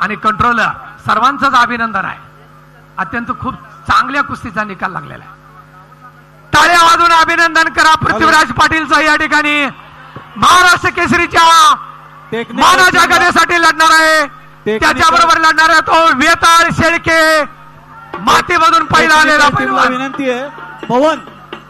आणि कंट्रोलर सर्वांचंच अभिनंदन आहे. अत्यंत खूप चांगल्या कुस्तीचा निकाल लागलेला आहे. टाळ्या वाजून अभिनंदन करा पृथ्वीराज पाटीलचं या ठिकाणी. महाराष्ट्र केसरीच्या मानाच्या गदेसाठी लढणार आहे. त्याच्याबरोबर लढणार आहे तो वेताळ शेळके. मातीमधून पहिला आलेला विनंती आहे. पवन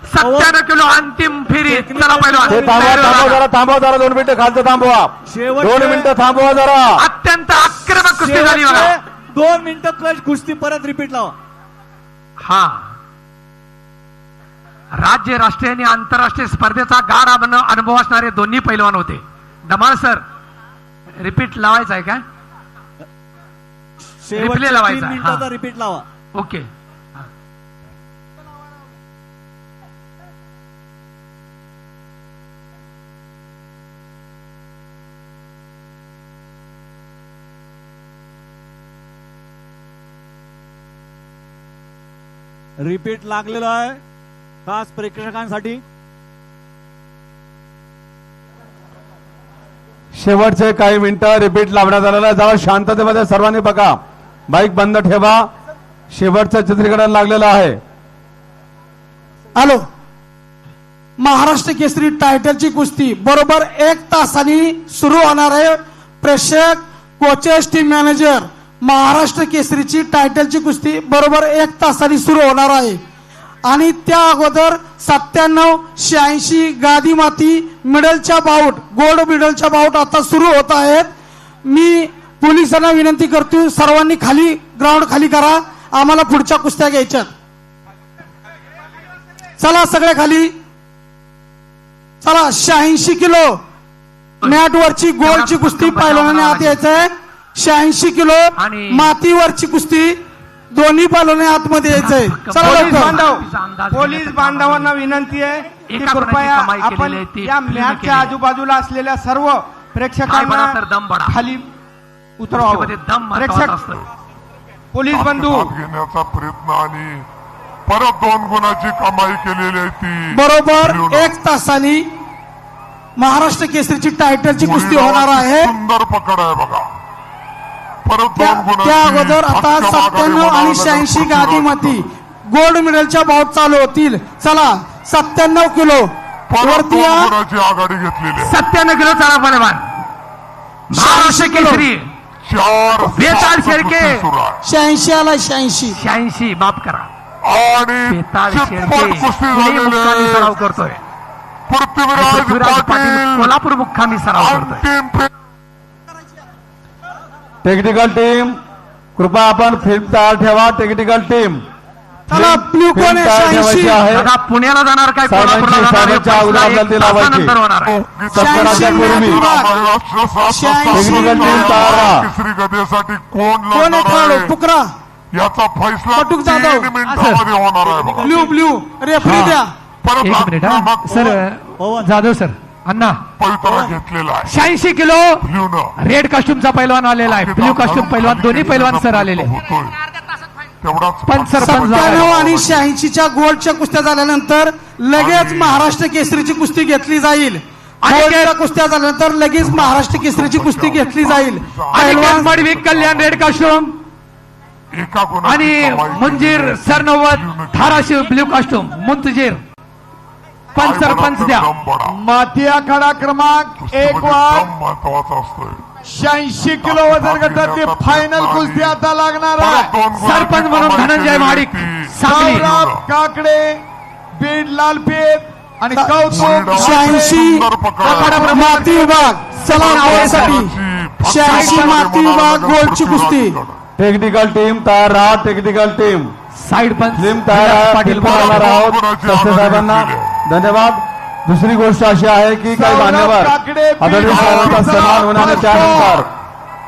सत्त्याण्णव किलो अंतिम फेरी. चला थांबवा थांबवा जरा थांबवा जरा दोन मिनिटं खालचं थांबवा. शेवटचे- दोन मिनिटं थांबवा जरा. अत्यंत आक्रमक कुस्ती झाली बघा. शेवटचे दोन मिनिटं क्लच कुस्ती परत रिपीट लावा. हा. राज्य राष्ट्रीय आणि आंतरराष्ट्रीय स्पर्धेचा गाढ अभन- अनुभव असणारे दोन्ही पैलवान होते. धमाल सर रिपीट लावायचं आहे का? शेवटचे लावायचा तीन आहे, मिनिटाचा. रिपीट लावा. ओके रिपीट लागलेलं आहे. खास प्रेक्षकांसाठी. शेवटचे काही मिनिटं रिपीट लावण्यात आलेलं आहे. जरा शांततेमध्ये सर्वांनी बघा. बाईक बंद ठेवा. शेवटचं चित्रीकरण लागलेलं आहे. हॅलो. महाराष्ट्र केसरी टायटलची कुस्ती. बरोबर एक तासाने सुरू होणार आहे. प्रेक्षक कोचेस टीम मॅनेजर महाराष्ट्र केसरीची टायटलची कुस्ती बरोबर एक तासाने सुरू होणार आहे. आणि त्या अगोदर सत्त्याण्णव शहाऐंशी गादी माती मिडलच्या बाऊट गोल्ड मिडलच्या बाऊट आता सुरू होत आहेत. मी पोलिसांना विनंती करतो सर्वांनी खाली ग्राउंड खाली करा. आम्हाला पुढच्या कुस्त्या घ्यायच्यात. चला सगळे खाली. चला शहाऐंशी किलो. मॅट वरची गोलची कुस्ती पहिलवानाने आत यायचंय. शहाऐंशी किलो आणि- मातीवरची कुस्ती दोन्ही पहिलवाने आतमध्ये यायचंय. चला पोलीस लवकर. बांधव पोलीस बांधवांना विनंती आहे की कृपया आपण या मॅचच्या. आजूबाजूला असलेल्या सर्व प्रेक्षकांना. खाली महत्त्वाचा प्रेक्षक पोलीस बंधू. घेण्याचा प्रयत्न आणि परत दोन गुणाची कमाई केलेली आहे ती. बरोबर एक तासानी महाराष्ट्र केसरीची टायटलची कुस्ती होणार आहे. सुंदर पकड आहे बघा. त्या अगोदर आता सत्त्याण्णव आणि शहाऐंशी गादी मती गोल्ड मेडलच्या बाउट चालू होतील. चला सत्त्याण्णव किलो. परत वरती आघाडी घेतलेली आहे. सत्त्याण्णव किलो चला पैलवान महाराष्ट्र केसरी. चार बेताल शेळके. शहाऐंशी आला शहाऐंशी. शहाऐंशी माफ करा. आणि सराव करतोय. पृथ्वीराज पाटील. कोल्हापूर मुक्कामी सराव करतोय. टेक्निकल टीम कृपया आपण फिल्म तयार ठेवा टेक्निकल टीम चला ब्ल्यू कोण पुण्याला जाणार काय? कोल्हापूरला साहेबांची जाणार आहे? साहेबांच्या अगोदर आपल्याला ती लावायची तासानंतर होणार आहे. सत्तराच्या पूर्वी शहाऐंशी टेक्निकल टीम तयार राहा. तिसरी गदेसाठी कोण कोण आहे लढणार खेळाडू? आहे? पुकरा याचा फैसला पटुक तीन जाधव. मिनिटांमध्ये होणार आहे बघा. ब्ल्यू ब्ल्यू रेफरी द्या. परत एक मिनिट हा. आक्रमक सर पवन जाधव सर. अण्णा घेतलेला आहे. शहाऐंशी किलो ब्ल्यूनं. रेड कॉस्ट्युमचा पैलवान आलेला आहे. ब्ल्यू कॉस्ट्युम पैलवान दोन्ही पैलवान सर आलेले. होतोय तेवढाच पण सर- सत्त्याण्णव आणि शहाऐंशीच्या गोल्डच्या कुस्त्या झाल्यानंतर लगेच महाराष्ट्र केसरीची कुस्ती घेतली जाईल. गोल्डच्या कुस्त्या झाल्यानंतर लगेच महाराष्ट्र केसरीची कुस्ती घेतली जाईल. पहिलवान मडविक कल्याण रेड कॉस्ट्युम एका गुणाची आणि कमाई मंजीर. सरनोवत ब्ल्यूनं धाराशिव ब्ल्यू कॉस्ट्युम मुंतजीर. पंच सरपंच द्या. माती आखाडा क्रमांक एक कुस्तीमध्ये वार. दम महत्त्वाचा असतोय. शहाऐंशी किलो वजन गटातली फायनल कुस्ती आता लागणार आहे. सरपंच म्हणून धनंजय. सांगली सौरभ काकडे बीड लालपेठ आणि कौतुक शहाऐंशी. माती विभाग चला नावासाठी शहाऐंशी माती विभाग गोल्डची कुस्ती. टेक्निकल टीम तयार राहा टेक्निकल टीम साईड पंच फिल्म तयार पाटील आहोत साहेबांना धन्यवाद. दुसरी गोष्ट अशी आहे की काही मान्यवर आदरणीय साहेबांचा सन्मान होण्याने फर्स्ट त्यानंतर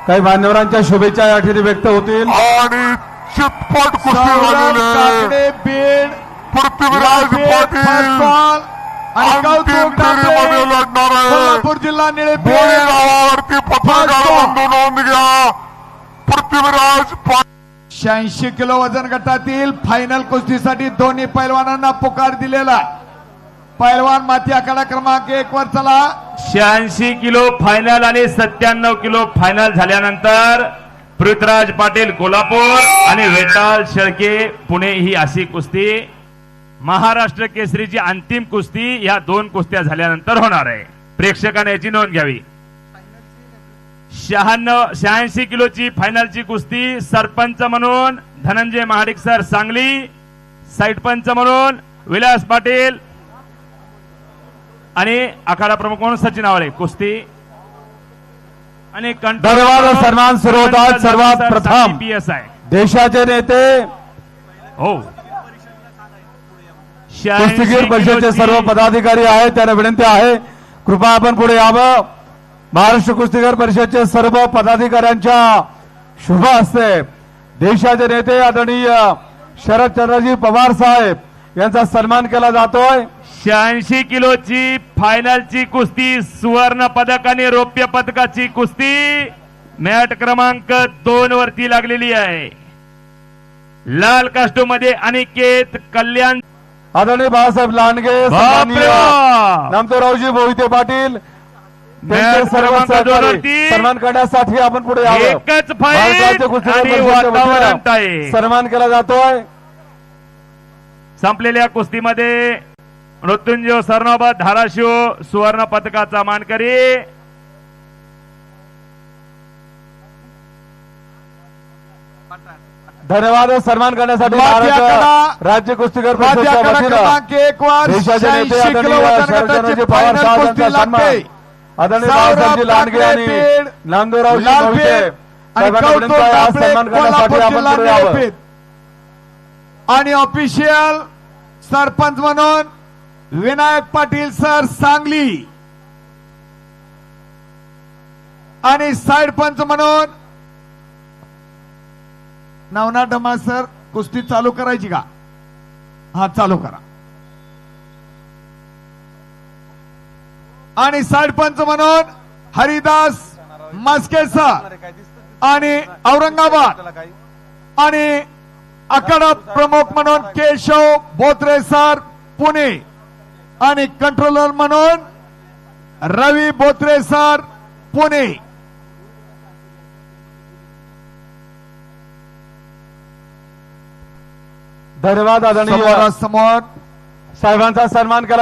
काही मान्यवरांच्या शुभेच्छा या ठिकाणी व्यक्त होतील. आणि चितपट कुस्ती बीड पृथ्वीराज पाटील. जिल्हा निळेपेठ गावावरती पत्रकार फर्स्ट बंधू नोंद घ्या. पृथ्वीराज पाटील शहाऐंशी किलो वजन गटातील फायनल कुस्तीसाठी दोन्ही पैलवानांना पुकार दिलेला आहे. पैलवान माती आखाडा क्रमांक एक वर चला. शहाऐंशी किलो फायनल आणि सत्त्याण्णव किलो फायनल झाल्यानंतर पृथ्वीराज पाटील कोल्हापूर आणि वेताल शेळके पुणे ही अशी कुस्ती. महाराष्ट्र केसरीची अंतिम कुस्ती या दोन कुस्त्या झाल्यानंतर होणार आहे. प्रेक्षकाने याची नोंद घ्यावी. शहाण्णव शहाऐंशी किलोची फायनलची कुस्ती सरपंच म्हणून धनंजय महाडिक सर सांगली. साईटपंच म्हणून विलास पाटील आणि आखाडा प्रमुख म्हणून सचिन आवळे कुस्ती आणि धन्यवाद. सन्मान सुरू होत आहेत. सरपंच सर्वात सर प्रथम. देशाचे नेते हो कुस्तीगीर 86 परिषदेचे सर्व पदाधिकारी आहेत त्यांना विनंती आहे कृपया आपण पुढे यावं महाराष्ट्र कुस्तीगीर परिषदचे सर्व पदाधिकाऱ्यांच्या शुभ हस्ते देशाचे नेते आदरणीय शरदचंद्रजी पवार साहेब यांचा सन्मान केला जातोय. शहाऐंशी किलोची फायनलची कुस्ती सुवर्ण पदक आणि रौप्य पदकाची कुस्ती मॅट क्रमांक दोन वरती लागलेली आहे. लाल कास्टूमध्ये अनिकेत कल्याण. आदरणीय बाळासाहेब लांडगे! नामदेवरावजी मोहिते पाटील सन्मान करण्यासाठी आपण पुढे एकच आहे. सन्मान केला जातोय. संपलेल्या कुस्तीमध्ये मृत्युंजय सरनोबत धाराशिव सुवर्ण पदकाचा मानकरी. धन्यवाद सन्मान करण्यासाठी राज्य कुस्तीगीर क्रमांक एक वर. देशाचे नेते 86 किलो आदरणीय वजन शरदचंद्रजी गटाची पवार फायनल साहेब कुस्ती यांचा सन्मान लांडगे आणि करण्यासाठी आपण जिल्हा पुढे यावं निळपेठ. आणि ऑफिशियल सरपंच म्हणून विनायक पाटील सर सांगली. आणि साइड पंच म्हणून नवना डमा सर कुस्ती चालू करायची का? हा चालू करा. आणि साइड पंच म्हणून हरिदास मस्के सर आणि औरंगाबाद. आणि आखाडा प्रमुख म्हणून केशव बोत्रे सर पुणे। आणि कंट्रोलर म्हणून रवी बोत्रे सर पुणे। धन्यवाद आदरणीय समोरासमोर साहेबांचा सन्मान केला